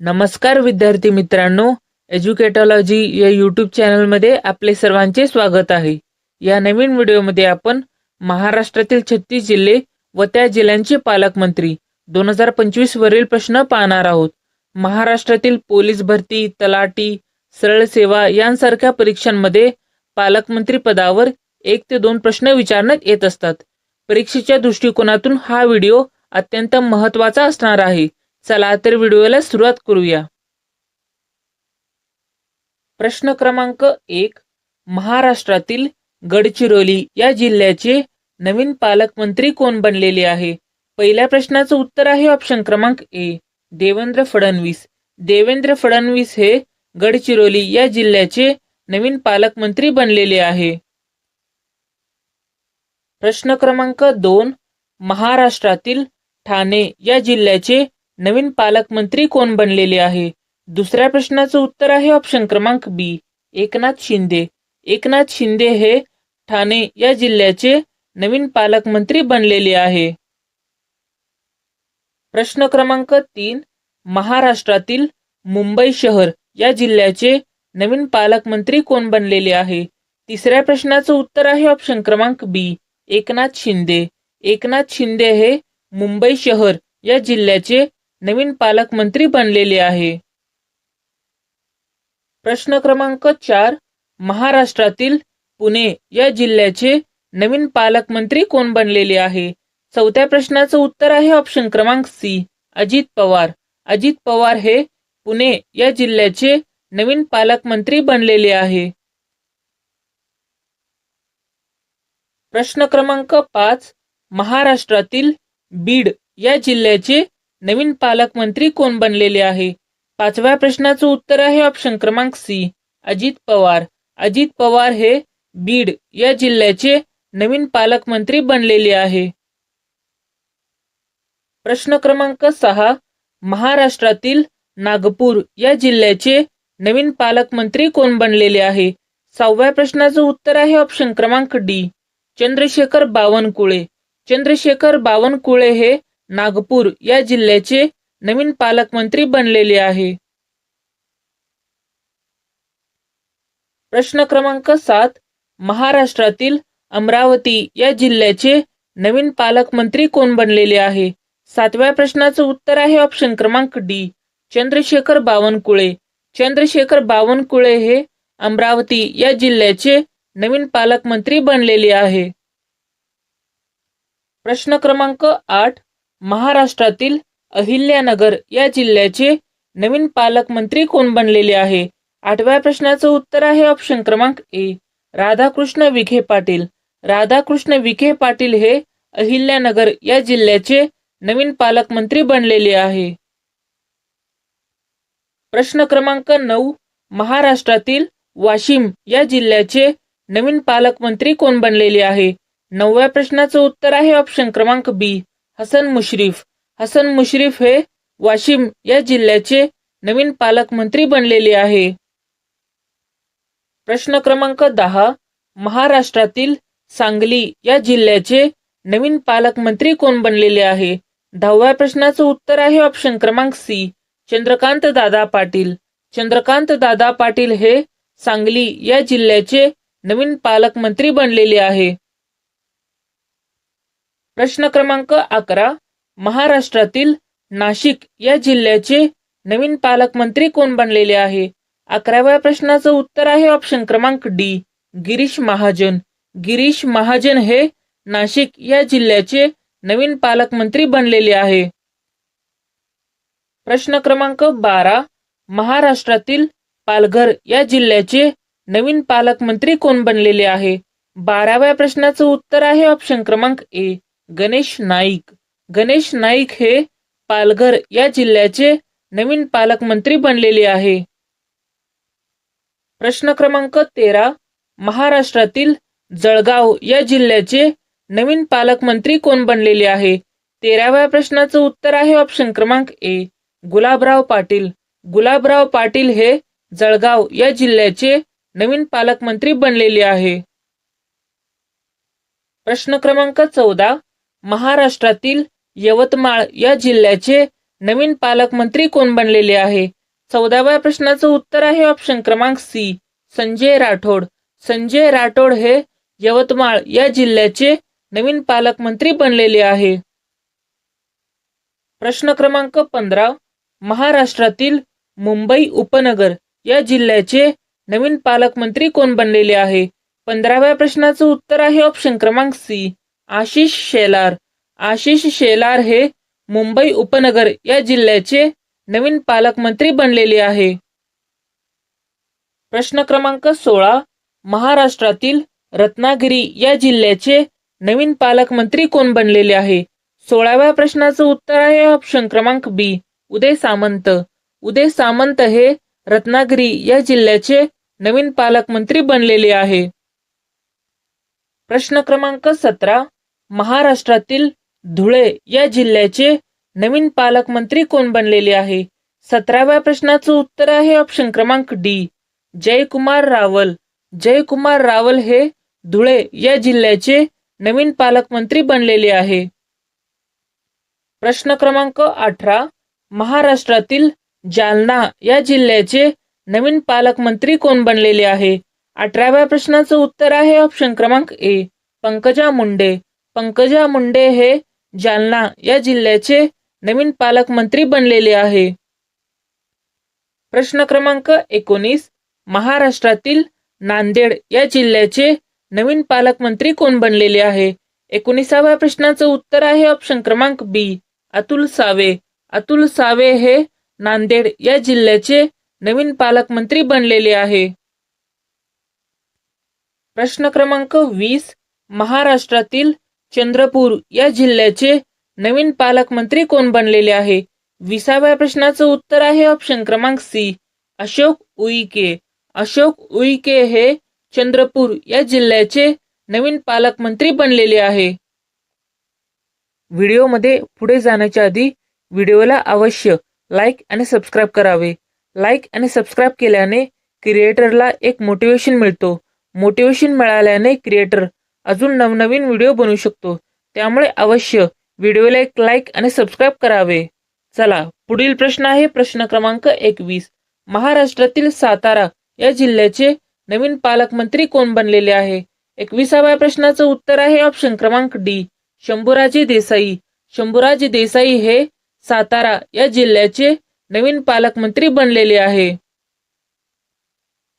नमस्कार विद्यार्थी मित्रांनो एज्युकेटॉलॉजी या यूट्यूब चॅनलमध्ये आपले सर्वांचे स्वागत आहे. या नवीन व्हिडिओमध्ये आपण महाराष्ट्रातील छत्तीस जिल्हे व त्या जिल्ह्यांचे पालकमंत्री दोन हजार पंचवीस वरील प्रश्न पाहणार आहोत. महाराष्ट्रातील पोलीस भरती तलाटी सरळ सेवा यांसारख्या परीक्षांमध्ये पालकमंत्री पदावर एक ते दोन प्रश्न विचारण्यात येत असतात. परीक्षेच्या दृष्टिकोनातून हा व्हिडिओ अत्यंत महत्त्वाचा असणार आहे. चला तर व्हिडिओला सुरुवात करूया. प्रश्न क्रमांक एक महाराष्ट्रातील गडचिरोली या जिल्ह्याचे नवीन पालकमंत्री कोण बनलेले आहे? पहिल्या प्रश्नाचं उत्तर आहे ऑप्शन क्रमांक ए देवेंद्र फडणवीस. देवेंद्र फडणवीस हे गडचिरोली या जिल्ह्याचे नवीन पालकमंत्री बनलेले आहे. प्रश्न क्रमांक दोन महाराष्ट्रातील ठाणे या जिल्ह्याचे नवीन पालकमंत्री कोण बनलेले आहे? दुसऱ्या प्रश्नाचं उत्तर आहे ऑप्शन क्रमांक बी एकनाथ शिंदे. एकनाथ शिंदे हे ठाणे या जिल्ह्याचे नवीन पालकमंत्री बनलेले आहे. प्रश्न क्रमांक तीन. महाराष्ट्रातील मुंबई शहर या जिल्ह्याचे नवीन पालकमंत्री कोण बनलेले आहे? तिसऱ्या प्रश्नाचं उत्तर आहे ऑप्शन क्रमांक बी एकनाथ शिंदे. एकनाथ शिंदे हे मुंबई शहर या जिल्ह्याचे नवीन पालकमंत्री बनलेले आहे. प्रश्न क्रमांक चार महाराष्ट्रातील पुणे या जिल्ह्याचे नवीन पालकमंत्री कोण बनलेले आहे? चौथ्या प्रश्नाचं उत्तर आहे ऑप्शन क्रमांक सी अजित पवार. अजित पवार हे पुणे या जिल्ह्याचे नवीन पालकमंत्री बनलेले आहे. प्रश्न क्रमांक पाच महाराष्ट्रातील बीड या जिल्ह्याचे नवीन पालकमंत्री कोण बनलेले आहे? पाचव्या प्रश्नाचं उत्तर आहे ऑप्शन क्रमांक सी अजित पवार. अजित पवार हे बीड या जिल्ह्याचे नवीन पालकमंत्री बनलेले आहे. प्रश्न क्रमांक सहा. महाराष्ट्रातील नागपूर या जिल्ह्याचे नवीन पालकमंत्री कोण बनलेले आहे? सहाव्या प्रश्नाचं उत्तर आहे ऑप्शन क्रमांक डी चंद्रशेखर बावनकुळे. चंद्रशेखर बावनकुळे हे नागपूर या जिल्ह्याचे नवीन पालकमंत्री बनलेले आहे. प्रश्न क्रमांक सात महाराष्ट्रातील अमरावती या जिल्ह्याचे नवीन पालकमंत्री कोण बनलेले आहे? सातव्या प्रश्नाचं उत्तर आहे ऑप्शन क्रमांक डी चंद्रशेखर बावनकुळे. चंद्रशेखर बावनकुळे हे अमरावती या जिल्ह्याचे नवीन पालकमंत्री बनलेले आहे. प्रश्न क्रमांक आठ महाराष्ट्रातील अहिल्यानगर या जिल्ह्याचे नवीन पालकमंत्री कोण बनलेले आहे? आठव्या प्रश्नाचं उत्तर आहे ऑप्शन क्रमांक ए राधाकृष्ण विखे पाटील. राधाकृष्ण विखे पाटील हे अहिल्यानगर या जिल्ह्याचे नवीन पालकमंत्री बनलेले आहे. प्रश्न क्रमांक नऊ. महाराष्ट्रातील वाशिम या जिल्ह्याचे नवीन पालकमंत्री कोण बनलेले आहे? नवव्या प्रश्नाचं उत्तर आहे ऑप्शन क्रमांक बी हसन मुश्रीफ. हसन मुश्रीफ हे वाशिम या जिल्ह्याचे नवीन पालकमंत्री बनलेले आहे. प्रश्न क्रमांक दहा महाराष्ट्रातील सांगली या जिल्ह्याचे नवीन पालकमंत्री कोण बनलेले आहे? दहाव्या प्रश्नाचं उत्तर आहे ऑप्शन क्रमांक सी चंद्रकांत दादा पाटील. चंद्रकांत दादा पाटील हे सांगली या जिल्ह्याचे नवीन पालकमंत्री बनलेले आहे. प्रश्न क्रमांक अकरा महाराष्ट्रातील नाशिक या जिल्ह्याचे नवीन पालकमंत्री कोण बनलेले आहे? अकराव्या प्रश्नाचं उत्तर आहे ऑप्शन क्रमांक डी गिरीश महाजन. गिरीश महाजन हे नाशिक या जिल्ह्याचे नवीन पालकमंत्री बनलेले आहे. प्रश्न क्रमांक बारा महाराष्ट्रातील पालघर या जिल्ह्याचे नवीन पालकमंत्री कोण बनलेले आहे? बाराव्या प्रश्नाचं उत्तर आहे ऑप्शन क्रमांक ए गणेश नाईक. गणेश नाईक हे पालघर या जिल्ह्याचे नवीन पालकमंत्री बनलेले आहे. प्रश्न क्रमांक तेरा महाराष्ट्रातील जळगाव या जिल्ह्याचे नवीन पालकमंत्री कोण बनलेले आहे? तेराव्या प्रश्नाचं उत्तर आहे ऑप्शन क्रमांक ए गुलाबराव पाटील. गुलाबराव पाटील हे जळगाव या जिल्ह्याचे नवीन पालकमंत्री बनलेले आहे. प्रश्न क्रमांक चौदा महाराष्ट्रातील यवतमाळ या जिल्ह्याचे नवीन पालकमंत्री कोण बनलेले आहे? चौदाव्या प्रश्नाचं उत्तर आहे ऑप्शन क्रमांक सी संजय राठोड. संजय राठोड हे यवतमाळ या जिल्ह्याचे नवीन पालकमंत्री बनलेले आहे. प्रश्न क्रमांक पंधरा महाराष्ट्रातील मुंबई उपनगर या जिल्ह्याचे नवीन पालकमंत्री कोण बनलेले आहे? पंधराव्या प्रश्नाचं उत्तर आहे ऑप्शन क्रमांक सी आशिष शेलार. आशिष शेलार हे मुंबई उपनगर या जिल्ह्याचे नवीन पालकमंत्री बनलेले आहे. प्रश्न क्रमांक सोळा. महाराष्ट्रातील रत्नागिरी या जिल्ह्याचे नवीन पालकमंत्री कोण बनलेले आहे? सोळाव्या प्रश्नाचं उत्तर आहे ऑप्शन क्रमांक बी उदय सामंत. उदय सामंत हे रत्नागिरी या जिल्ह्याचे नवीन पालकमंत्री बनलेले आहे. प्रश्न क्रमांक सतरा. महाराष्ट्रातील धुळे या जिल्ह्याचे नवीन पालकमंत्री कोण बनलेले आहे? सतराव्या प्रश्नाचं उत्तर आहे ऑप्शन क्रमांक डी जयकुमार रावल. जयकुमार रावल हे धुळे या जिल्ह्याचे नवीन पालकमंत्री बनलेले आहे. प्रश्न क्रमांक अठरा. महाराष्ट्रातील जालना या जिल्ह्याचे नवीन पालकमंत्री कोण बनलेले आहे? अठराव्या प्रश्नाचं उत्तर आहे ऑप्शन क्रमांक ए पंकजा मुंडे. पंकजा मुंडे हे जालना या जिल्ह्याचे नवीन पालकमंत्री बनलेले आहे. प्रश्न क्रमांक एकोणीस महाराष्ट्रातील नांदेड या जिल्ह्याचे नवीन पालकमंत्री कोण बनलेले आहे? एकोणीसाव्या प्रश्नाचं उत्तर आहे ऑप्शन क्रमांक बी अतुल सावे. अतुल सावे हे नांदेड या जिल्ह्याचे नवीन पालकमंत्री बनलेले आहे. प्रश्न क्रमांक वीस महाराष्ट्रातील चंद्रपूर या जिल्ह्याचे नवीन पालकमंत्री कोण बनलेले आहे? विसाव्या प्रश्नाचं उत्तर आहे ऑप्शन क्रमांक सी अशोक उईके. अशोक उईके हे चंद्रपूर या जिल्ह्याचे नवीन पालकमंत्री बनलेले आहे. व्हिडिओमध्ये पुढे जाण्याच्या आधी व्हिडिओला अवश्य लाईक आणि सबस्क्राईब करावे. लाईक आणि सबस्क्राईब केल्याने क्रिएटरला एक मोटिवेशन मिळतो. मोटिवेशन मिळाल्याने क्रिएटर अजून नवनवीन व्हिडिओ बनवू शकतो. त्यामुळे अवश्य व्हिडिओला एक लाईक आणि सबस्क्राईब करावे. चला पुढील प्रश्न आहे प्रश्न क्रमांक एकवीस. महाराष्ट्रातील सातारा या जिल्ह्याचे नवीन पालकमंत्री कोण बनलेले आहे? एकविसाव्या प्रश्नाचं उत्तर आहे ऑप्शन क्रमांक डी शंभूराजे देसाई. शंभूराजे देसाई हे सातारा या जिल्ह्याचे नवीन पालकमंत्री बनलेले आहे.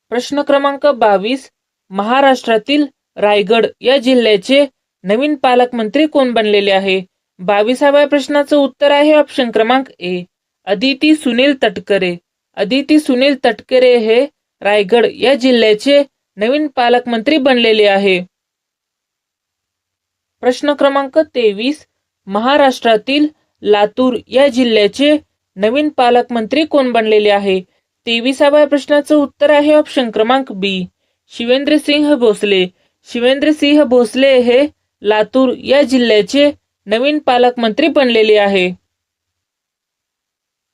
प्रश्न क्रमांक बावीस. महाराष्ट्रातील रायगड या जिल्ह्याचे नवीन पालकमंत्री कोण बनलेले आहे? बावीसाव्या प्रश्नाचं उत्तर आहे ऑप्शन क्रमांक ए अदिती सुनील तटकरे. अदिती सुनील तटकरे हे रायगड या जिल्ह्याचे नवीन पालकमंत्री बनलेले आहे. प्रश्न क्रमांक तेवीस. महाराष्ट्रातील लातूर या जिल्ह्याचे नवीन पालकमंत्री कोण बनलेले आहे? तेविसाव्या प्रश्नाचं उत्तर आहे ऑप्शन क्रमांक बी शिवेंद्र सिंह भोसले. शिवेंद्रसिंह भोसले हे लातूर या जिल्ह्याचे नवीन पालकमंत्री बनलेले आहे.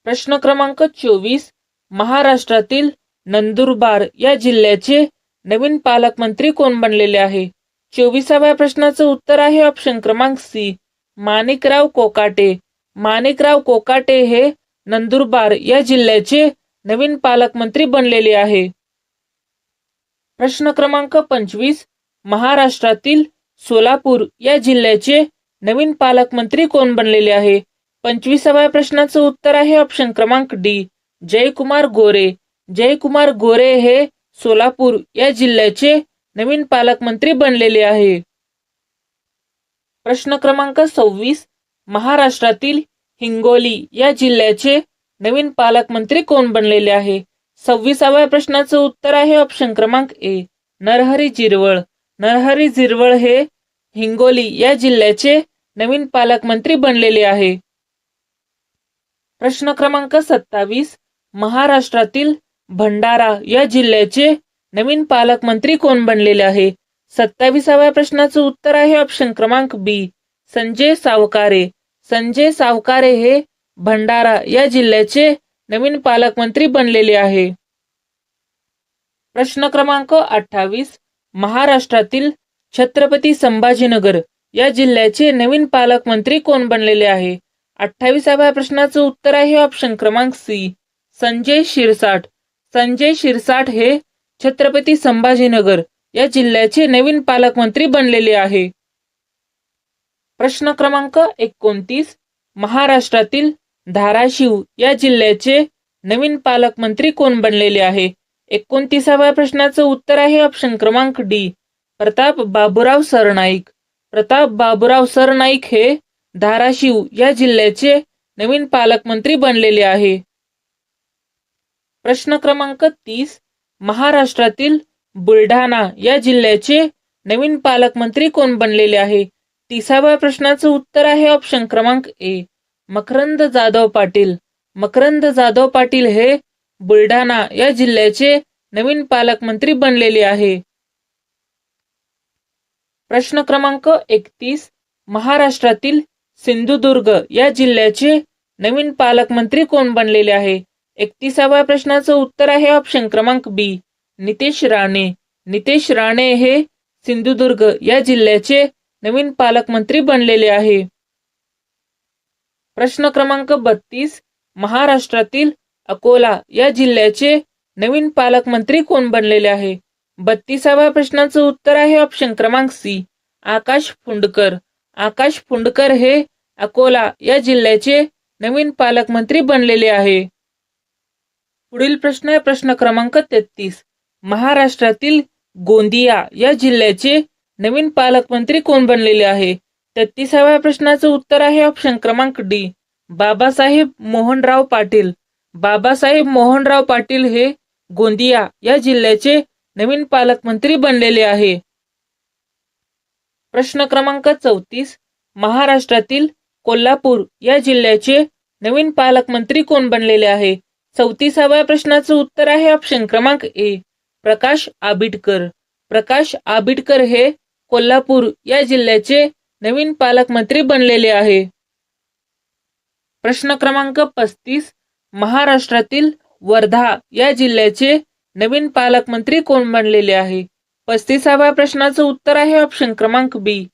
प्रश्न क्रमांक चोवीस महाराष्ट्रातील नंदुरबार या जिल्ह्याचे नवीन पालकमंत्री कोण बनलेले आहे? चोवीसाव्या प्रश्नाचं उत्तर आहे ऑप्शन क्रमांक सी माणिकराव कोकाटे. माणिकराव कोकाटे हे नंदुरबार या जिल्ह्याचे नवीन पालकमंत्री बनलेले आहे. प्रश्न क्रमांक पंचवीस महाराष्ट्रातील सोलापूर या जिल्ह्याचे नवीन पालकमंत्री कोण बनलेले आहे? पंचवीसाव्या प्रश्नाचं उत्तर आहे ऑप्शन क्रमांक डी जयकुमार गोरे. जयकुमार गोरे हे सोलापूर या जिल्ह्याचे नवीन पालकमंत्री बनलेले आहे. प्रश्न क्रमांक सव्वीस. महाराष्ट्रातील हिंगोली या जिल्ह्याचे नवीन पालकमंत्री कोण बनलेले आहे? सव्वीसाव्या प्रश्नाचं उत्तर आहे ऑप्शन क्रमांक ए नरहरी जिरवळ. नरहरी जिरवळ हे हिंगोली या जिल्ह्याचे नवीन पालकमंत्री बनलेले आहे. प्रश्न क्रमांक सत्तावीस महाराष्ट्रातील भंडारा या जिल्ह्याचे नवीन पालकमंत्री कोण बनलेले आहे? सत्तावीसाव्या प्रश्नाचं उत्तर आहे ऑप्शन क्रमांक बी संजय सावकारे. संजय सावकारे हे भंडारा या जिल्ह्याचे नवीन पालकमंत्री बनलेले आहे. प्रश्न क्रमांक अठ्ठावीस महाराष्ट्रातील छत्रपती संभाजीनगर या जिल्ह्याचे नवीन पालकमंत्री कोण बनलेले आहे? अठ्ठावीसाव्या प्रश्नाचं उत्तर आहे ऑप्शन क्रमांक सी संजय शिरसाट. संजय शिरसाट हे छत्रपती संभाजीनगर या जिल्ह्याचे नवीन पालकमंत्री बनलेले आहे. प्रश्न क्रमांक एकोणतीस. महाराष्ट्रातील धाराशिव या जिल्ह्याचे नवीन पालकमंत्री कोण बनलेले आहे? एकोणतीसाव्या प्रश्नाचं उत्तर आहे ऑप्शन क्रमांक डी प्रताप बाबुराव सरनाईक. प्रताप बाबुराव सरनाईक हे धाराशिव या जिल्ह्याचे नवीन पालकमंत्री बनलेले आहे. प्रश्न क्रमांक तीस. महाराष्ट्रातील बुलढाणा या जिल्ह्याचे नवीन पालकमंत्री कोण बनलेले आहे? तिसाव्या प्रश्नाचं उत्तर आहे ऑप्शन क्रमांक ए मकरंद जाधव पाटील. मकरंद जाधव पाटील हे बुलढाणा या जिल्ह्याचे नवीन पालकमंत्री बनलेले आहे. प्रश्न क्रमांक एकतीस महाराष्ट्रातील सिंधुदुर्ग या जिल्ह्याचे नवीन पालकमंत्री कोण बनलेले आहे? एकतीसाव्या प्रश्नाचं उत्तर आहे ऑप्शन क्रमांक बी नितेश राणे. नितेश राणे हे सिंधुदुर्ग या जिल्ह्याचे नवीन पालकमंत्री बनलेले आहे. प्रश्न क्रमांक बत्तीस महाराष्ट्रातील अकोला या जिल्ह्याचे नवीन पालकमंत्री कोण बनलेले आहे? बत्तीसाव्या प्रश्नाचं उत्तर आहे ऑप्शन क्रमांक सी आकाश फुंडकर आकाश फुंडकर हे अकोला या जिल्ह्याचे नवीन पालकमंत्री बनलेले आहे. पुढील प्रश्न आहे प्रश्न क्रमांक तेहतीस. महाराष्ट्रातील गोंदिया या जिल्ह्याचे नवीन पालकमंत्री कोण बनलेले आहे? तेहतीसाव्या प्रश्नाचं उत्तर आहे ऑप्शन क्रमांक डी बाबासाहेब मोहनराव पाटील. बाबासाहेब मोहनराव पाटील हे गोंदिया या जिल्ह्याचे नवीन पालकमंत्री बनलेले आहे. प्रश्न क्रमांक चौतीस महाराष्ट्रातील कोल्हापूर या जिल्ह्याचे नवीन पालकमंत्री कोण बनलेले आहे? चौतीसाव्या प्रश्नाचं उत्तर आहे ऑप्शन क्रमांक ए प्रकाश आबिटकर. प्रकाश आबिटकर हे कोल्हापूर या जिल्ह्याचे नवीन पालकमंत्री बनलेले आहे. प्रश्न क्रमांक पस्तीस महाराष्ट्रातील वर्धा या जिल्ह्याचे नवीन पालकमंत्री कोण बनलेले आहे? पस्तीसाव्या प्रश्नाचं उत्तर आहे ऑप्शन क्रमांक बी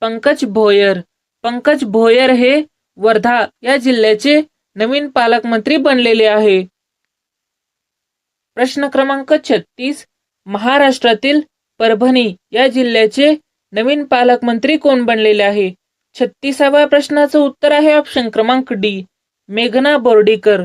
पंकज भोयर. पंकज भोयर हे वर्धा या जिल्ह्याचे नवीन पालकमंत्री बनलेले आहे. प्रश्न क्रमांक छत्तीस महाराष्ट्रातील परभणी या जिल्ह्याचे नवीन पालकमंत्री कोण बनलेले आहे? छत्तीसाव्या प्रश्नाचं उत्तर आहे ऑप्शन क्रमांक डी मेघना बोर्डीकर.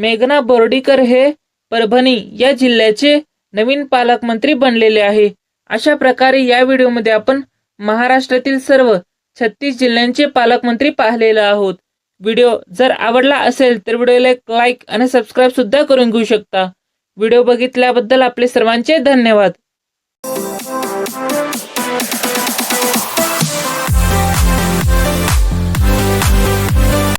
मेघना बोर्डीकर हे परभणी या जिल्ह्याचे नवीन पालकमंत्री बनलेले आहे. अशा प्रकारे या व्हिडिओमध्ये आपण महाराष्ट्रातील सर्व छत्तीस जिल्ह्यांचे पालकमंत्री पाहिलेले आहोत. व्हिडिओ जर आवडला असेल तर व्हिडिओला एक लाईक आणि सबस्क्राईब सुद्धा करून घेऊ शकता. व्हिडिओ बघितल्याबद्दल आपले सर्वांचे धन्यवाद.